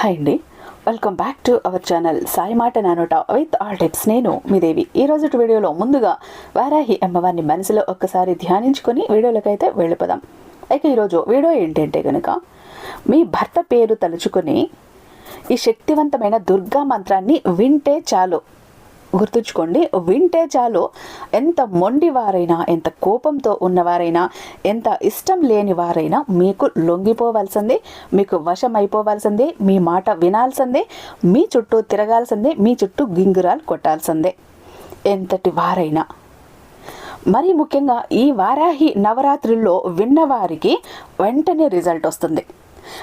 Hi అండి. Welcome back to our channel Sai మాట నానోట విత్ ఆల్ టిప్స్ నేను మీ దేవి. ఈ రోజు వీడియోలో ముందుగా వారాహి అమ్మవారిని మనసులో ఒక్కసారి ధ్యానించుకొని వీడియోలకైతే వెళ్ళిపోదాం. అయితే ఈరోజు వీడియో ఏంటంటే కనుక మీ భర్త పేరు తలుచుకొని ఈ శక్తివంతమైన దుర్గా మంత్రాన్ని వింటే చాలు. గుర్తుంచుకోండి వింటే చాలు. ఎంత మొండి వారైనా ఎంత కోపంతో ఉన్నవారైనా ఎంత ఇష్టం లేని వారైనా మీకు లొంగిపోవాల్సిందే మీకు వశం అయిపోవాల్సిందే మీ మాట వినాల్సిందే మీ చుట్టూ తిరగాల్సిందే మీ చుట్టూ గింగురాలు కొట్టాల్సిందే. ఎంతటి వారైనా. మరి ముఖ్యంగా ఈ వారాహి నవరాత్రుల్లో విన్నవారికి వెంటనే రిజల్ట్ వస్తుంది.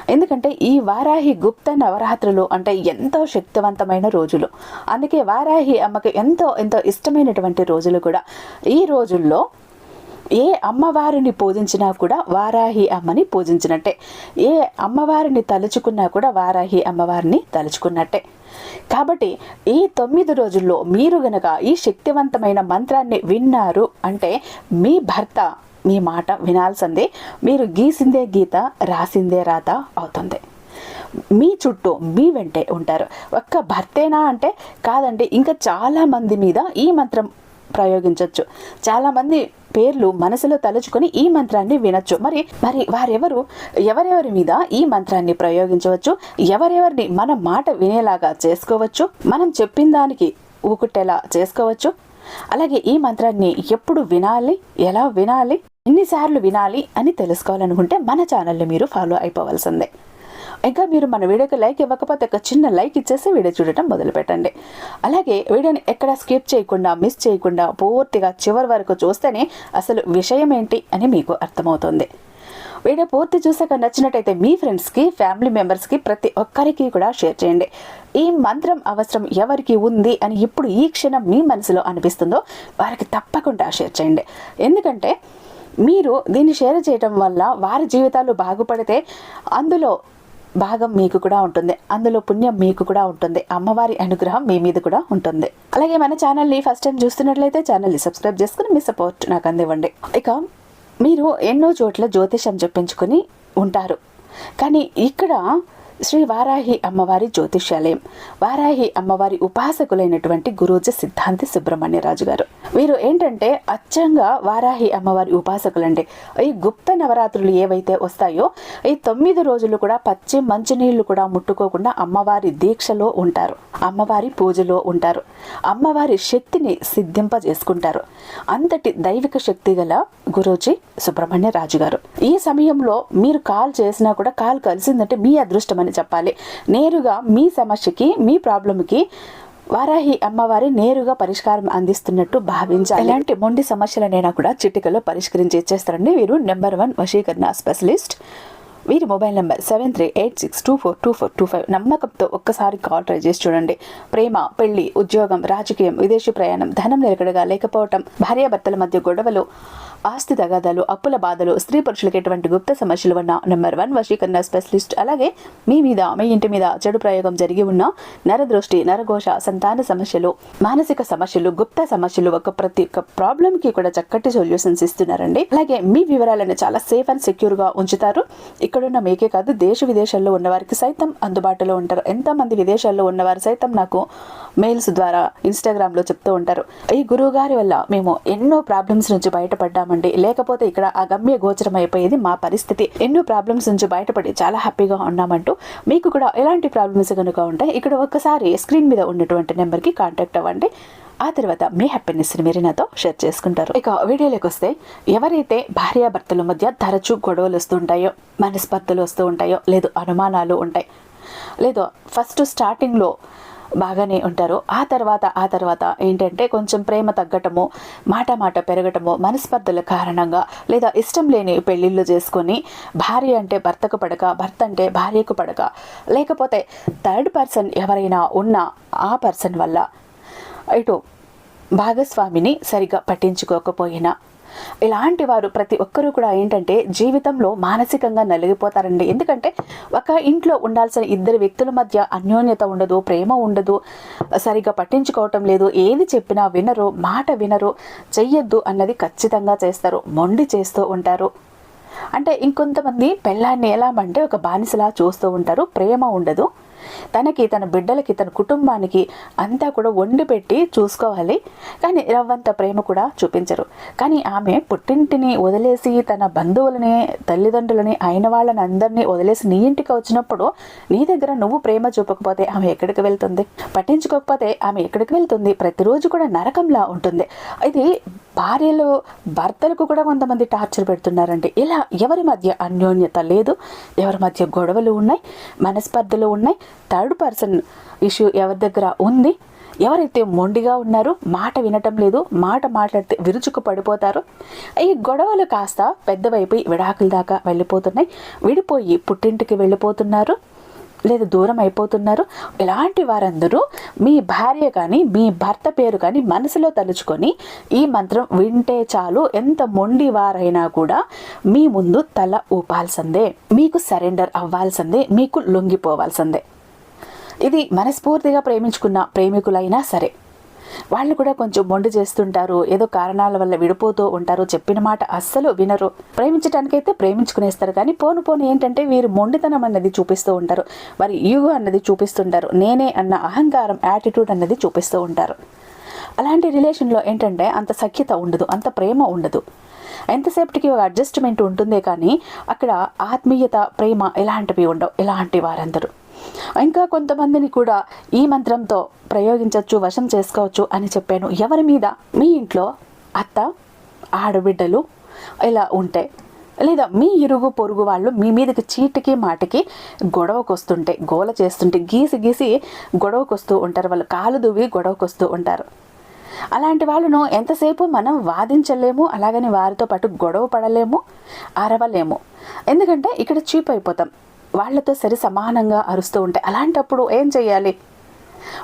ఎందుకంటే ఈ వారాహి గుప్త నవరాత్రులు అంటే ఎంతో శక్తివంతమైన రోజులు. అందుకే వారాహి అమ్మకి ఎంతో ఎంతో ఇష్టమైనటువంటి రోజులు కూడా. ఈ రోజుల్లో ఏ అమ్మవారిని పూజించినా కూడా వారాహి అమ్మని పూజించినట్టే. ఏ అమ్మవారిని తలుచుకున్నా కూడా వారాహి అమ్మవారిని తలుచుకున్నట్టే. కాబట్టి ఈ తొమ్మిది రోజుల్లో మీరు గనక ఈ శక్తివంతమైన మంత్రాన్ని విన్నారు అంటే మీ భర్త మీ మాట వినాల్సిందే. మీరు గీసిందే గీత రాసిందే రాత అవుతుంది. మీ చుట్టూ మీ వెంటే ఉంటారు. ఒక్క భర్తేనా అంటే కాదండి ఇంకా చాలా మంది మీద ఈ మంత్రం ప్రయోగించవచ్చు చాలామంది పేర్లు మనసులో తలుచుకొని ఈ మంత్రాన్ని వినొచ్చు. మరి మరి వారెవరు ఎవరెవరి మీద ఈ మంత్రాన్ని ప్రయోగించవచ్చు? ఎవరెవరిని మన మాట వినేలాగా చేసుకోవచ్చు? మనం చెప్పిన దానికి ఊకుట్టేలా చేసుకోవచ్చు? అలాగే ఈ మంత్రాన్ని ఎప్పుడు వినాలి? ఎలా వినాలి? ఎన్నిసార్లు వినాలి అని తెలుసుకోవాలనుకుంటే మన ఛానల్ని మీరు ఫాలో అయిపోవాల్సిందే. ఇంకా మీరు మన వీడియోకి లైక్ ఇవ్వకపోతే ఒక చిన్న లైక్ ఇచ్చేసి వీడియో చూడటం మొదలు పెట్టండి అలాగే వీడియోని ఎక్కడ స్కిప్ చేయకుండా మిస్ చేయకుండా పూర్తిగా చివరి వరకు చూస్తేనే అసలు విషయం ఏంటి అని మీకు అర్థమవుతుంది. వీడియో పూర్తి చూసాక నచ్చినట్టయితే మీ ఫ్రెండ్స్కి ఫ్యామిలీ మెంబర్స్కి ప్రతి ఒక్కరికి కూడా షేర్ చేయండి. ఈ మంత్రం అవసరం ఎవరికి ఉంది అని ఇప్పుడు ఈ క్షణం మీ మనసులో అనిపిస్తుందో వారికి తప్పకుండా షేర్ చేయండి. ఎందుకంటే మీరు దీన్ని షేర్ చేయటం వల్ల వారి జీవితాలు బాగుపడితే అందులో భాగం మీకు కూడా ఉంటుంది. అందులో పుణ్యం మీకు కూడా ఉంటుంది. అమ్మవారి అనుగ్రహం మీ మీద కూడా ఉంటుంది. అలాగే మన ఛానల్ని ఫస్ట్ టైం చూస్తున్నట్లయితే ఛానల్ని సబ్స్క్రైబ్ చేసుకుని మీ సపోర్ట్ నాకు అందివ్వండి. ఇక మీరు ఎన్నో చోట్ల జ్యోతిషం చెప్పించుకొని ఉంటారు. కానీ ఇక్కడ శ్రీ వారాహి అమ్మవారి జ్యోతిష్యాలయం. వారాహి అమ్మవారి ఉపాసకులైనటువంటి గురూజ సిద్ధాంతి సుబ్రహ్మణ్యరాజు గారు. వీరు ఏంటంటే అచ్చంగా వారాహి అమ్మవారి ఉపాసకులండి. ఈ గుప్త నవరాత్రులు ఏవైతే వస్తాయో ఈ తొమ్మిది రోజులు కూడా పచ్చి మంచినీళ్ళు కూడా ముట్టుకోకుండా అమ్మవారి దీక్షలో ఉంటారు. అమ్మవారి పూజలో ఉంటారు. అమ్మవారి శక్తిని సిద్ధింపజేసుకుంటారు. అంతటి దైవిక శక్తి గల గురూజీ సుబ్రహ్మణ్య రాజు గారు. ఈ సమయంలో మీరు కాల్ చేసినా కూడా కాల్ కలిసిందంటే మీ అదృష్టం అని చెప్పాలి. నేరుగా మీ సమస్యకి మీ ప్రాబ్లంకి వారాహి అమ్మవారి నేరుగా పరిష్కారం అందిస్తున్నట్టు భావించాలి. ఇలాంటి మొండి సమస్యలనైనా కూడా చిటికలో పరిష్కరించి ఇచ్చేస్తారండి వీరు. నెంబర్ వన్ వశీకరణ స్పెషలిస్ట్ వీరి mobile number seven three eight six two four two four two five. నమ్మకంతో ఒక్కసారి కాల్ ట్రై చేసి చూడండి. ప్రేమ పెళ్ళి ఉద్యోగం రాజకీయం విదేశీ ప్రయాణం ధనం నిలకడగా లేకపోవటం భార్యాభర్తల మధ్య గొడవలు ఆస్తి తగాదాలు అప్పుల బాధలు స్త్రీ పురుషులకు ఎటువంటి గుప్త సమస్యలు ఉన్న నెంబర్ వన్ వశీకరణ స్పెషలిస్ట్ అలాగే మీ మీద మీ ఇంటి మీద చెడు ప్రయోగం జరిగి ఉన్న నరదృష్టి నరఘోష సంతాన సమస్యలు మానసిక సమస్యలు గుప్త సమస్యలు ఒక ప్రతి ఒక్క ప్రాబ్లం కి కూడా చక్కటి సొల్యూషన్స్ ఇస్తున్నారండి. అలాగే మీ వివరాలను చాలా సేఫ్ అండ్ సెక్యూర్గా ఉంచుతారు. ఇక్కడున్న మీకే కాదు దేశ విదేశాల్లో ఉన్న వారికి సైతం అందుబాటులో ఉంటారు. ఎంతమంది విదేశాల్లో ఉన్నవారు సైతం నాకు మెయిల్స్ ద్వారా ఇన్స్టాగ్రామ్లో చెప్తూ ఉంటారు. ఈ గురువు గారి వల్ల మేము ఎన్నో ప్రాబ్లమ్స్ నుంచి బయటపడ్డామండి లేకపోతే ఇక్కడ అగమ్య గోచరం అయిపోయేది మా పరిస్థితి. ఎన్నో ప్రాబ్లమ్స్ నుంచి బయటపడి చాలా హ్యాపీగా ఉన్నామంటూ మీకు కూడా ఎలాంటి ప్రాబ్లమ్స్ కనుక ఉంటాయి ఇక్కడ ఒక్కసారి స్క్రీన్ మీద ఉన్నటువంటి నెంబర్కి కాంటాక్ట్ అవ్వండి. ఆ తర్వాత మీ హ్యాపీనెస్ని మీరు నాతో షేర్ చేసుకుంటారు. ఇక వీడియోలోకి వస్తే ఎవరైతే భార్యాభర్తల మధ్య తరచూ గొడవలు వస్తుంటాయో మనస్పర్ధలు వస్తూ ఉంటాయో లేదు అనుమానాలు ఉంటాయి లేదు ఫస్ట్ స్టార్టింగ్లో బాగానే ఉంటారు. ఆ తర్వాత ఆ తర్వాత ఏంటంటే కొంచెం ప్రేమ తగ్గటము మాట మాట పెరగటము మనస్పర్ధల కారణంగా లేదా ఇష్టం లేని పెళ్ళిళ్ళు చేసుకొని భార్య అంటే భర్తకు పడక భర్త అంటే భార్యకు పడక. లేకపోతే థర్డ్ పర్సన్ ఎవరైనా ఉన్న ఆ పర్సన్ వల్ల ఇటు భాగస్వామిని సరిగా పట్టించుకోకపోయినా ఇలాంటి వారు ప్రతి ఒక్కరూ కూడా ఏంటంటే జీవితంలో మానసికంగా నలిగిపోతారండి. ఎందుకంటే ఒక ఇంట్లో ఉండాల్సిన ఇద్దరు వ్యక్తుల మధ్య అన్యోన్యత ఉండదు ప్రేమ ఉండదు సరిగ్గా పట్టించుకోవటం లేదు ఏది చెప్పినా వినరు మాట వినరు చెయ్యొద్దు అన్నది ఖచ్చితంగా చేస్తారు మొండి చేస్తూ ఉంటారు. అంటే ఇంకొంతమంది పెళ్ళాన్ని ఎలా అంటే ఒక బానిసలా చూస్తూ ఉంటారు ప్రేమ ఉండదు. తనకి తన బిడ్డలకి తన కుటుంబానికి అంతా కూడా వండి పెట్టి చూసుకోవాలి. కానీ రవ్వంత ప్రేమ కూడా చూపించరు. కానీ ఆమె పుట్టింటిని వదిలేసి తన బంధువులని తల్లిదండ్రులని అయిన వాళ్ళని అందరినీ వదిలేసి నీ ఇంటికి వచ్చినప్పుడు నీ దగ్గర నువ్వు ప్రేమ చూపకపోతే ఆమె ఎక్కడికి వెళ్తుంది? పట్టించుకోకపోతే ఆమె ఎక్కడికి వెళ్తుంది? ప్రతిరోజు కూడా నరకంలా ఉంటుంది. ఇది భార్యలు భర్తలకు కూడా కొంతమంది టార్చర్ పెడుతున్నారండి. ఇలా ఎవరి మధ్య అన్యోన్యత లేదు? ఎవరి మధ్య గొడవలు ఉన్నాయి? మనస్పర్ధలు ఉన్నాయి? థర్డ్ పర్సన్ ఇష్యూ ఎవరి దగ్గర ఉంది? ఎవరైతే మొండిగా ఉన్నారో మాట వినటం లేదు మాట మాట్లాడితే విరుచుకు పడిపోతారో. ఈ గొడవలు కాస్త పెద్దవైపోయి విడాకుల దాకా వెళ్ళిపోతున్నాయి. విడిపోయి పుట్టింటికి వెళ్ళిపోతున్నారు. లేదా దూరం అయిపోతున్నారు. ఇలాంటి వారందరూ మీ భార్య కానీ మీ భర్త పేరు కానీ మనసులో తలుచుకొని ఈ మంత్రం వింటే చాలు. ఎంత మొండి వారైనా కూడా మీ ముందు తల ఊపాల్సిందే. మీకు సరెండర్ అవ్వాల్సిందే. మీకు లొంగిపోవాల్సిందే. ఇది మనస్ఫూర్తిగా ప్రేమించుకున్న ప్రేమికులైనా సరే. వాళ్ళు కూడా కొంచెం మొండి చేస్తుంటారు ఏదో కారణాల వల్ల విడిపోతూ ఉంటారు చెప్పిన మాట అస్సలు వినరు. ప్రేమించడానికైతే ప్రేమించుకునేస్తారు కానీ పోను పోను ఏంటంటే వీరు మొండితనం అన్నది చూపిస్తూ ఉంటారు. వారి ఈగో అన్నది చూపిస్తుంటారు నేనే అన్న అహంకారం యాటిట్యూడ్ అన్నది చూపిస్తూ ఉంటారు. అలాంటి రిలేషన్లో ఏంటంటే అంత సఖ్యత ఉండదు అంత ప్రేమ ఉండదు. ఎంతసేపటికి ఒక అడ్జస్ట్మెంట్ ఉంటుందే కానీ అక్కడ ఆత్మీయత ప్రేమ ఇలాంటివి ఉండవు ఇలాంటి వారందరూ. ఇంకా కొంతమందిని కూడా ఈ మంత్రంతో ప్రయోగించవచ్చు వశం చేసుకోవచ్చు అని చెప్పాను. ఎవరి మీద? మీ ఇంట్లో అత్త ఆడబిడ్డలు ఇలా ఉంటే లేదా మీ ఇరుగు పొరుగు వాళ్ళు మీ మీదకి చీటికి మాటికి గొడవకు వస్తుంటే గోల చేస్తుంటే గీసి గీసి గొడవకు వస్తూ ఉంటారు. వాళ్ళు కాలు దువ్వి గొడవకు వస్తూ ఉంటారు. అలాంటి వాళ్ళను ఎంతసేపు మనం వాదించలేము అలాగని వారితో పాటు గొడవ పడలేము అరవలేము. ఎందుకంటే ఇక్కడ చీప్ అయిపోతాం. వాళ్ళతో సరి సమానంగా అరుస్తూ ఉంటాయి అలాంటప్పుడు ఏం చేయాలి?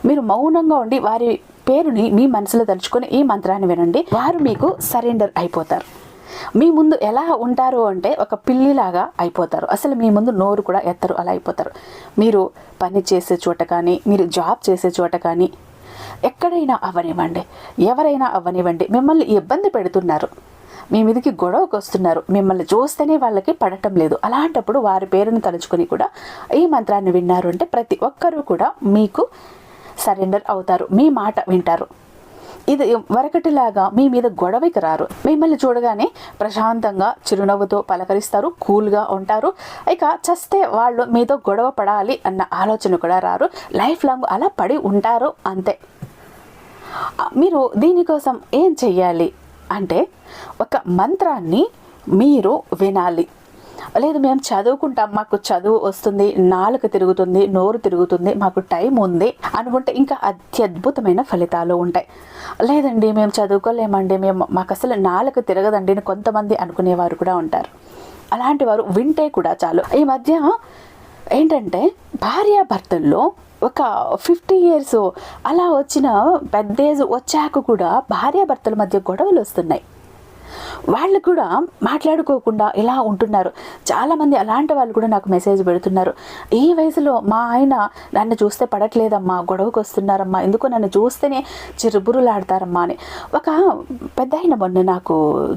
మీరు మౌనంగా ఉండి వారి పేరుని మీ మనసులో తలుచుకొని ఈ మంత్రాన్ని వినండి. వారు మీకు సరెండర్ అయిపోతారు. మీ ముందు ఎలా ఉంటారు అంటే ఒక పిల్లిలాగా అయిపోతారు. అసలు మీ ముందు నోరు కూడా ఎత్తరు అలా అయిపోతారు. మీరు పని చేసే చోట కానీ మీరు జాబ్ చేసే చోట కానీ ఎక్కడైనా అవ్వనివ్వండి ఎవరైనా అవ్వనివ్వండి మిమ్మల్ని ఇబ్బంది పెడుతున్నారు. మీ మీదకి గొడవకు వస్తున్నారు. మిమ్మల్ని చూస్తేనే వాళ్ళకి పడటం లేదు. అలాంటప్పుడు వారి పేరును తలుచుకొని కూడా ఈ మంత్రాన్ని విన్నారు అంటే ప్రతి ఒక్కరూ కూడా మీకు సరెండర్ అవుతారు. మీ మాట వింటారు. ఇది వరకటిలాగా మీ మీద గొడవకి రారు. మిమ్మల్ని చూడగానే ప్రశాంతంగా చిరునవ్వుతో పలకరిస్తారు. కూల్గా ఉంటారు. ఇక చస్తే వాళ్ళు మీతో గొడవ పడాలి అన్న ఆలోచన కూడా రారు. లైఫ్ లాంగ్ అలా పడి ఉంటారు. అంతే. మీరు దీనికోసం ఏం చెయ్యాలి? అంటే ఒక మంత్రాన్ని మీరు వినాలి. లేదు మేము చదువుకుంటాం మాకు చదువు వస్తుంది నాలుక తిరుగుతుంది నోరు తిరుగుతుంది మాకు టైం ఉంది అనుకుంటే ఇంకా అత్యద్భుతమైన ఫలితాలు ఉంటాయి. లేదండి మేము చదువుకోలేమండి మేము మాకు అసలు నాలుక తిరగదండి కొంతమంది అనుకునేవారు కూడా ఉంటారు. అలాంటి వారు వింటే కూడా చాలు. ఈ మధ్య ఏంటంటే భార్యాభర్తల్లో ఒక ఫిఫ్టీ ఇయర్స్ అలా వచ్చిన పెద్ద ఏజ్ వచ్చాక కూడా భార్యాభర్తల మధ్య గొడవలు వస్తున్నాయి. వాళ్ళు కూడా మాట్లాడుకోకుండా ఇలా ఉంటున్నారు. చాలామంది అలాంటి వాళ్ళు కూడా నాకు మెసేజ్ పెడుతున్నారు. ఈ వయసులో మా ఆయన నన్ను చూస్తే పడట్లేదమ్మా గొడవకు వస్తున్నారమ్మా ఎందుకో నన్ను చూస్తేనే చిరుబురులాడతారమ్మా అని. ఒక పెద్ద ఆయన మొన్న నాకు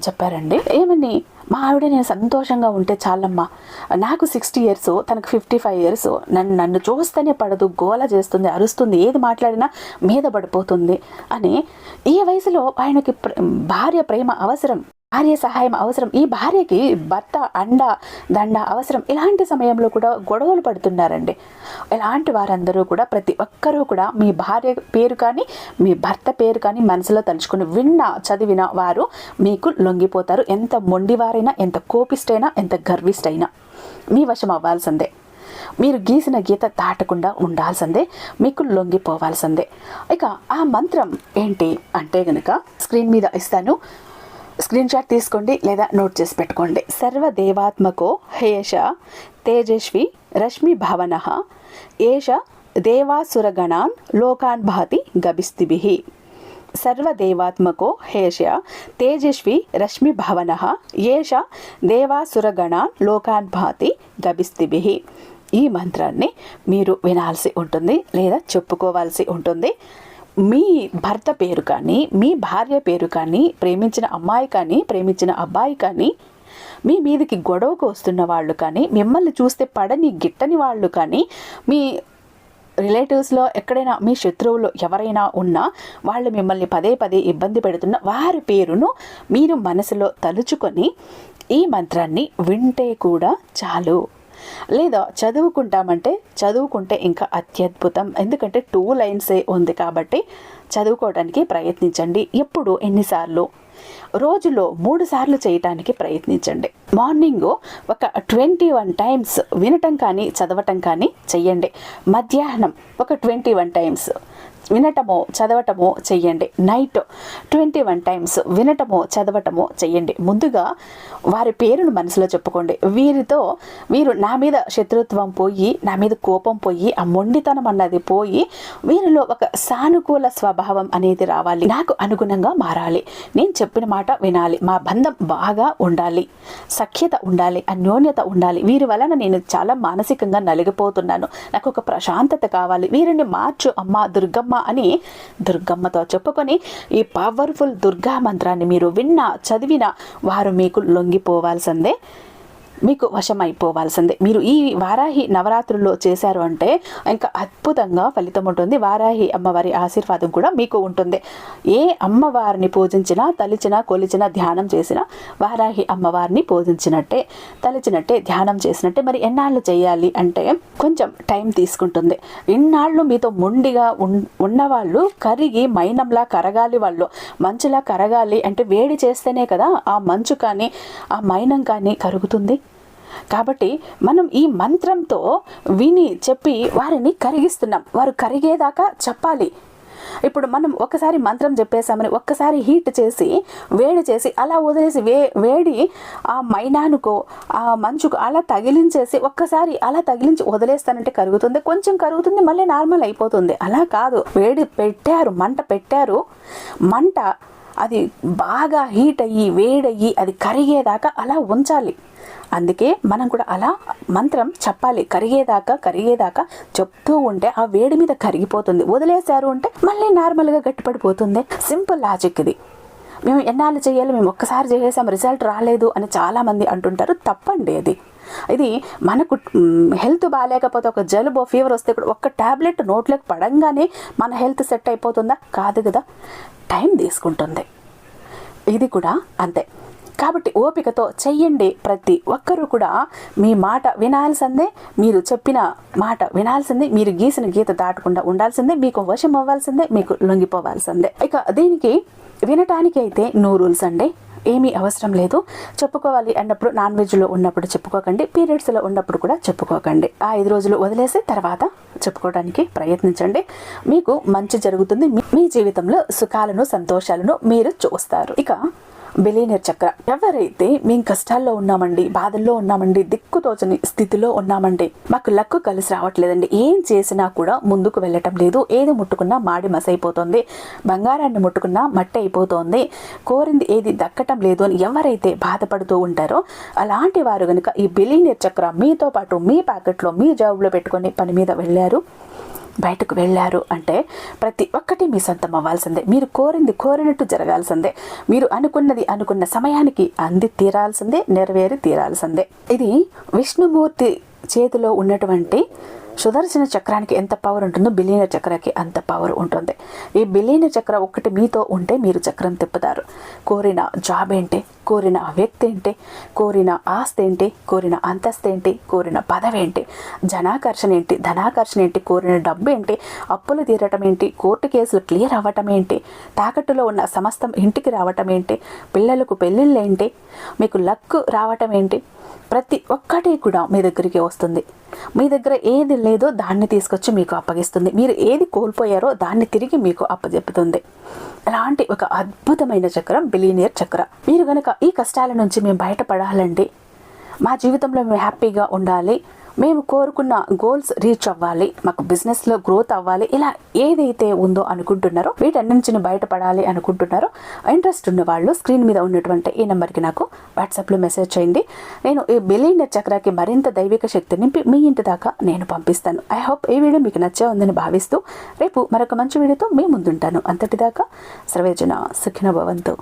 చెప్పారండి. ఏమని మా ఆవిడ నేను సంతోషంగా ఉంటే చాలమ్మా. నాకు సిక్స్టీ ఇయర్స్ తనకు ఫిఫ్టీ ఫైవ్ ఇయర్స్ నన్ను నన్ను చూస్తేనే పడదు గోల చేస్తుంది అరుస్తుంది ఏది మాట్లాడినా మీద పడిపోతుంది అని. ఈ వయసులో ఆయనకి భార్య ప్రేమ అవసరం. భార్య సహాయం అవసరం. ఈ భార్యకి భర్త అండ దండ అవసరం. ఇలాంటి సమయంలో కూడా గొడవలు పడుతున్నారండి. ఇలాంటి వారందరూ కూడా ప్రతి ఒక్కరూ కూడా మీ భార్య పేరు కానీ మీ భర్త పేరు కానీ మనసులో తలుచుకుని విన్న చదివిన వారు మీకు లొంగిపోతారు. ఎంత మొండివారైనా ఎంత కోపిష్టైనా ఎంత గర్విష్టైనా మీ వశం అవ్వాల్సిందే. మీరు గీసిన గీత దాటకుండా ఉండాల్సిందే. మీకు లొంగిపోవాల్సిందే. ఇక ఆ మంత్రం ఏంటి అంటే గనక స్క్రీన్ మీద ఇస్తాను. స్క్రీన్ షాట్ తీసుకోండి లేదా నోట్ చేసి పెట్టుకోండి. సర్వదేవాత్మకో హేష తేజస్వి రశ్మి భవన ఏష దేవాసురగణాన్ లోకాన్ భాతి గభిస్తిభి సర్వదేవాత్మకో హేష తేజస్వి రశ్మి భవన ఏష దేవాసురగణాన్ లోకాన్ భాతి గభిస్తిభి ఈ మంత్రాన్ని మీరు వినాల్సి ఉంటుంది లేదా చెప్పుకోవాల్సి ఉంటుంది. మీ భర్త పేరు కానీ మీ భార్య పేరు కానీ ప్రేమించిన అమ్మాయి కానీ ప్రేమించిన అబ్బాయి కానీ మీ మీదకి గొడవకు వస్తున్న వాళ్ళు కానీ మిమ్మల్ని చూస్తే పడని గిట్టని వాళ్ళు కానీ మీ రిలేటివ్స్లో ఎక్కడైనా మీ శత్రువులు ఎవరైనా ఉన్నా వాళ్ళు మిమ్మల్ని పదే పదే ఇబ్బంది పెడుతున్న వారి పేరును మీరు మనసులో తలుచుకొని ఈ మంత్రాన్ని వింటే కూడా చాలు. లేదా చదువుకుంటామంటే చదువుకుంటే ఇంకా అత్యద్భుతం. ఎందుకంటే టూ లైన్సే ఉంది కాబట్టి చదువుకోవడానికి ప్రయత్నించండి ఎప్పుడు ఎన్నిసార్లు. రోజులో మూడు సార్లు చేయటానికి ప్రయత్నించండి. మార్నింగ్ ఒక ట్వంటీ వన్ టైమ్స్ వినటం కానీ చదవటం కానీ చెయ్యండి. మధ్యాహ్నం ఒక ట్వంటీ వన్ టైమ్స్ వినటమో చదవటమో చెయ్యండి. నైట్ ట్వంటీ వన్ టైమ్స్ వినటమో చదవటమో చెయ్యండి. ముందుగా వారి పేరును మనసులో చెప్పుకోండి. వీరితో వీరు నా మీద శత్రుత్వం పోయి నా మీద కోపం పోయి ఆ మొండితనం అన్నది పోయి వీరిలో ఒక సానుకూల స్వభావం అనేది రావాలి. నాకు అనుగుణంగా మారాలి. నేను చెప్పిన మాట వినాలి. మా బంధం బాగా ఉండాలి. సఖ్యత ఉండాలి. అన్యోన్యత ఉండాలి. వీరి వలన నేను చాలా మానసికంగా నలిగిపోతున్నాను. నాకు ఒక ప్రశాంతత కావాలి. వీరిని మార్చు అమ్మ దుర్గమ్మ అని దుర్గమ్మతో చెప్పుకొని ఈ పవర్ఫుల్ దుర్గా మంత్రాన్ని మీరు విన్నా చదివినా వారు మీకు లొంగిపోవాల్సిందే. మీకు వశమైపోవాల్సిందే. మీరు ఈ వారాహి నవరాత్రుల్లో చేశారు అంటే ఇంకా అద్భుతంగా ఫలితం ఉంటుంది. వారాహి అమ్మవారి ఆశీర్వాదం కూడా మీకు ఉంటుంది. ఏ అమ్మవారిని పూజించినా తలిచినా కొలిచినా ధ్యానం చేసినా వారాహి అమ్మవారిని పూజించినట్టే తలిచినట్టే ధ్యానం చేసినట్టే మరి ఎన్నాళ్ళు చేయాలి అంటే కొంచెం టైం తీసుకుంటుంది. ఇన్నాళ్ళు మీతో మొండిగా ఉన్నవాళ్ళు కరిగి మైనంలా కరగాలి వాళ్ళు. మంచులా కరగాలి అంటే వేడి చేస్తేనే కదా ఆ మంచు కానీ ఆ మైనం కానీ కరుగుతుంది? కాబట్టి మనం ఈ మంత్రంతో విని చెప్పి వారిని కరిగిస్తున్నాం. వారు కరిగేదాకా చెప్పాలి. ఇప్పుడు మనం ఒకసారి మంత్రం చెప్పేసామని ఒక్కసారి హీట్ చేసి వేడి చేసి అలా వదిలేసి వే వేడి ఆ మైనానుకో ఆ మంచుకు అలా తగిలించేసి ఒక్కసారి అలా తగిలించి వదిలేస్తానంటే కరుగుతుంది. కొంచెం కరుగుతుంది మళ్ళీ నార్మల్ అయిపోతుంది. అలా కాదు. వేడి పెట్టారు మంట పెట్టారు. మంట అది బాగా హీట్ అయ్యి వేడయ్యి అది కరిగేదాకా అలా ఉంచాలి. అందుకే మనం కూడా అలా మంత్రం చెప్పాలి. కరిగేదాకా కరిగేదాకా చెప్తూ ఉంటే ఆ వేడి మీద కరిగిపోతుంది. వదిలేశారు అంటే మళ్ళీ నార్మల్గా గట్టిపడిపోతుంది. సింపుల్ లాజిక్ ఇది. మేము ఎన్నాళ్ళు చేయాలి మేము ఒక్కసారి చేసేసాం రిజల్ట్ రాలేదు అని చాలామంది అంటుంటారు. తప్పండి అది. ఇది మనకు హెల్త్ బాగాలేకపోతే ఒక జలుబు ఫీవర్ వస్తే కూడా ఒక్క ట్యాబ్లెట్ నోట్లోకి పడంగానే మన హెల్త్ సెట్ అయిపోతుందా? కాదు కదా. టైం తీసుకుంటుంది. ఇది కూడా అంతే. కాబట్టి ఓపికతో చెయ్యండి ప్రతి ఒక్కరూ కూడా. మీ మాట వినాల్సిందే మీరు చెప్పిన మాట వినాల్సిందే మీరు గీసిన గీత దాటకుండా ఉండాల్సిందే మీకు వశం అవ్వాల్సిందే మీకు లొంగిపోవాల్సిందే. ఇక దీనికి వినటానికి అయితే నో రూల్స్ అండి. ఏమీ అవసరం లేదు. చెప్పుకోవాలి అన్నప్పుడు నాన్ వెజ్లో ఉన్నప్పుడు చెప్పుకోకండి. పీరియడ్స్లో ఉన్నప్పుడు కూడా చెప్పుకోకండి. ఆ ఐదు రోజులు వదిలేసి తర్వాత చెప్పుకోవడానికి ప్రయత్నించండి. మీకు మంచి జరుగుతుంది. మీ జీవితంలో సుఖాలను సంతోషాలను మీరు చూస్తారు. ఇక బిలీనర్ చక్ర. ఎవరైతే మేము కష్టాల్లో ఉన్నామండి బాధల్లో ఉన్నామండి దిక్కుతోచని స్థితిలో ఉన్నామండి మాకు లక్కు కలిసి రావట్లేదండి. ఏం చేసినా కూడా ముందుకు వెళ్ళటం లేదు. ఏది ముట్టుకున్నా మాడి మసైపోతుంది. బంగారాన్ని ముట్టుకున్నా మట్టి అయిపోతుంది. కోరింది ఏది దక్కటం లేదు అని ఎవరైతే బాధపడుతూ ఉంటారో అలాంటి వారు కనుక ఈ బిలీనర్ చక్ర మీతో పాటు మీ ప్యాకెట్లో మీ జాబ్లో పెట్టుకొని పని మీద వెళ్ళారు. బయటకు వెళ్ళారు అంటే ప్రతి ఒక్కటి మీ సొంతం అవ్వాల్సిందే. మీరు కోరింది కోరినట్టు జరగాల్సిందే. మీరు అనుకున్నది అనుకున్న సమయానికి అంది తీరాల్సిందే నెరవేరి తీరాల్సిందే. ఇది విష్ణుమూర్తి చేతిలో ఉన్నటువంటి సుదర్శన చక్రానికి ఎంత పవర్ ఉంటుందో బిలియన చక్రకి అంత పవర్ ఉంటుంది. ఈ బిలియన చక్ర ఒక్కటి మీతో ఉంటే మీరు చక్రం తిప్పుతారు. కోరిన జాబ్ ఏంటి? కోరిన వ్యక్తి ఏంటి? కోరిన ఆస్తి ఏంటి? కోరిన అంతస్తు ఏంటి? కోరిన పదవి ఏంటి? జనాకర్షణ ఏంటి? ధనాకర్షణ ఏంటి? కోరిన డబ్బు ఏంటి? అప్పులు తీరటం ఏంటి? కోర్టు కేసులు క్లియర్ అవ్వటం ఏంటి? తాకట్టులో ఉన్న సమస్తం ఇంటికి రావటం ఏంటి? పిల్లలకు పెళ్ళిళ్ళు ఏంటి? మీకు లక్ రావటం ఏంటి? ప్రతి ఒక్కటి కూడా మీ దగ్గరికి వస్తుంది. మీ దగ్గర ఏది లేదో దాన్ని తీసుకొచ్చి మీకు అప్పగిస్తుంది. మీరు ఏది కోల్పోయారో దాన్ని తిరిగి మీకు అప్పజెప్పుతుంది అలాంటి ఒక అద్భుతమైన చక్రం బిలీనియర్ చక్ర. మీరు కనుక ఈ కష్టాల నుంచి మేము బయటపడాలండి మా జీవితంలో మేము హ్యాపీగా ఉండాలి. మేము కోరుకున్న గోల్స్ రీచ్ అవ్వాలి మాకు బిజినెస్లో గ్రోత్ అవ్వాలి ఇలా ఏదైతే ఉందో అనుకుంటున్నారో వీటన్నింటిని నుంచి బయటపడాలి అనుకుంటున్నారో ఇంట్రెస్ట్ ఉన్న వాళ్ళు స్క్రీన్ మీద ఉన్నటువంటి ఈ నెంబర్కి నాకు వాట్సాప్లో మెసేజ్ చేయండి. నేను ఈ బిలీనియర్ చక్రాకి మరింత దైవిక శక్తి నింపి మీ ఇంటి దాకా నేను పంపిస్తాను. ఐ హోప్ ఈ వీడియో మీకు నచ్చే ఉందని భావిస్తూ రేపు మరొక మంచి వీడియోతో మీ ముందుంటాను. అంతటిదాకా సర్వేజన సుఖిన భవంతు.